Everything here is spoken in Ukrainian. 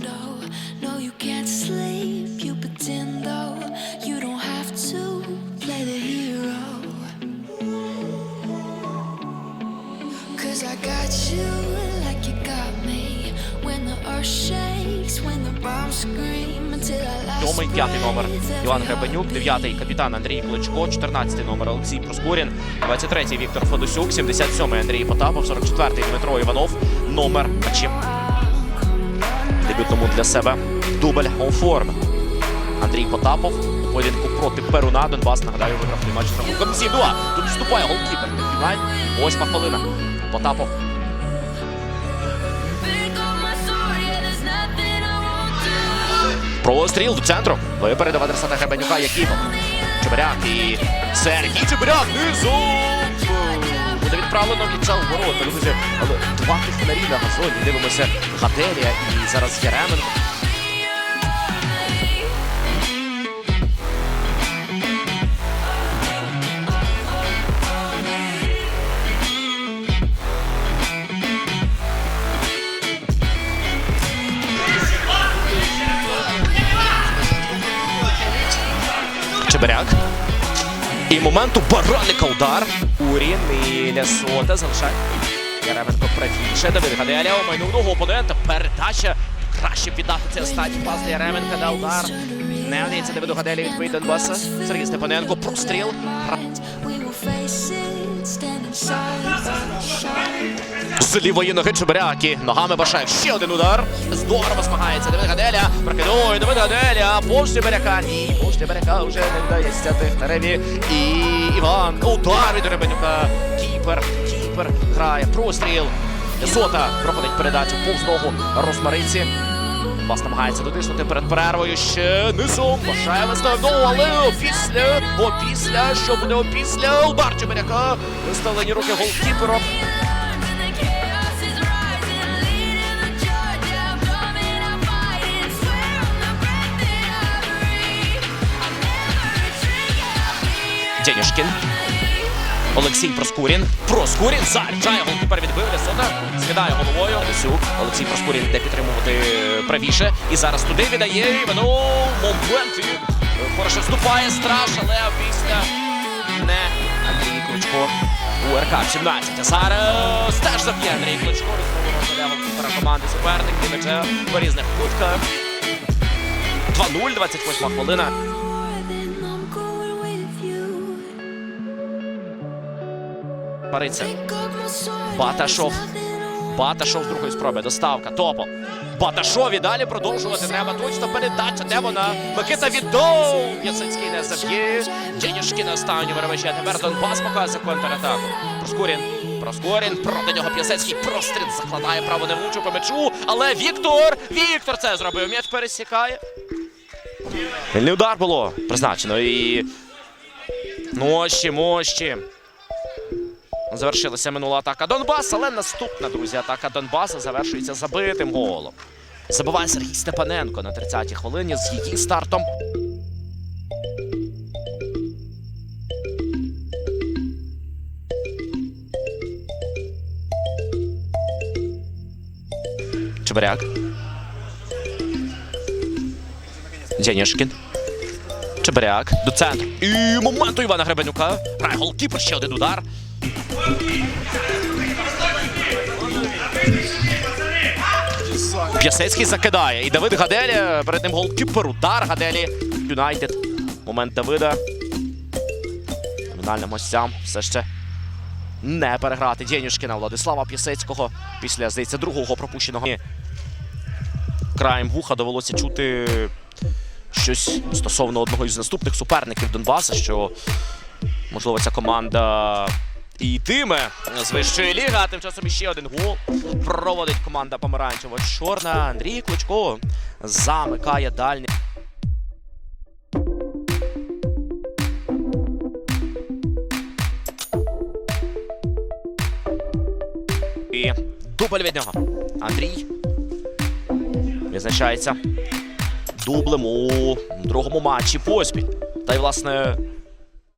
monsters out your window. No, you can't sleep. You pretend though you don't have to play the hero. Cause I got you like you got me. When the earth shakes, when the bombs scream until I last Сьомий, п'ятий номер Іван every Гребенюк, дев'ятий капітан Андрій Кличко, 14 номер Олексій Проскурін, 23-й Віктор Федосюк, 77-й Андрій Потапов, 44-й Дмитро Іванов, номер Чим. Дебютному для себе дубль у формі. Андрій Потапов у поєдинку проти Перуна. Донбас, нагадаю, виграв той матч з рахунком 7-2. Тут вступає голкіпер. Фіналь. Восьма хвилина. Потапов. Простріл до центру. Випередив адресата Гребенюка Якимов. Чебиряк і Сергій Чебиряк низом. Відправлено м'яча у ворота. Друзі, але два кухнарі на газоні. Дивимося Гаделія і зараз Яременко. Чебиряк. І моменту бараника удар. Урін і Лясота залишає. Яременко правіше. Давид Гаделя омайнув ногу опонента. Передача. Краще піддати цей останній пас для Яременка на удар. Не вдається Давиду Гаделі відповідь Донбаса. Сергій Степаненко. Простріл. З лівої ноги Чебиряки. Ногами Башек. Ще один удар. Здорово змагається. Давид Гаделя. Прокидує Давид Гаделя. Повз Чебиряка. Ні, повз Чебиряка вже не вдається Тихтареві. І Іван. Удар від. Кіпер. Кіпер грає. Простріл. Сота проходить передачу повз ногу Росмариці. Бас намагається дотиснути перед перервою ще низом. Башає виставив ногу, але опісля, опісля, що буде опісля? Удар Чебиряка. Виставлені руки голкіпером. Денюшкін. Олексій Проскурін. Проскурін заряджає голкіпер відбив Лясота. Скидає головою. Лисюк. Олексій Проскурін йде підтримувати правіше. І зараз туди віддає Івану момент. І Хороше вступає страж, але після не Андрій Кличко. У РК 17. А зараз теж заб'є Андрій Кличко. Голкіпера команди суперник. Дивиться по різних кутках. 2-0, 28 хвилина. Sword, Баташов. Баташов з другої спроби. Доставка. Топо. Баташові далі продовжувати треба. Точно передача. Де вона? Микита віддов. Ясинський не заб'є. Денюшки на останню виробача. Тепер Донбас показує контратаку. Проскурін. Проскурін. Проти нього П'ясецький простріл закладає право не влучив по м'ячу. Але Віктор! Віктор це зробив. М'яч пересікає. Удар було призначено. І мощі, мощі. Завершилася минула атака Донбаса, але наступна, друзі, атака Донбаса завершується забитим голом. Забиває Сергій Степаненко на 30-й хвилині з її стартом. Чебиряк. Денішкін. Чебиряк до центру. І моменту Івана Гребенюка. Грає голкіпер, ще один удар. П'ясецький закидає. І Давид Гаделі перед ним голкіпер. Удар Гаделі. Юнайтед. Момент Давида. Номінальним гостям все ще не переграти Дєнюшкіна Владислава П'ясецького після, здається, другого пропущеного. Краєм вуха довелося чути щось стосовно одного із наступних суперників Донбаса, що можливо ця команда йтиме з вищої ліги, а тим часом іще один гол проводить команда помаранчево чорна. Андрій Кличко замикає дальній. І дубль від нього. Андрій відзначається дублем у другому матчі поспіль. Та й, власне,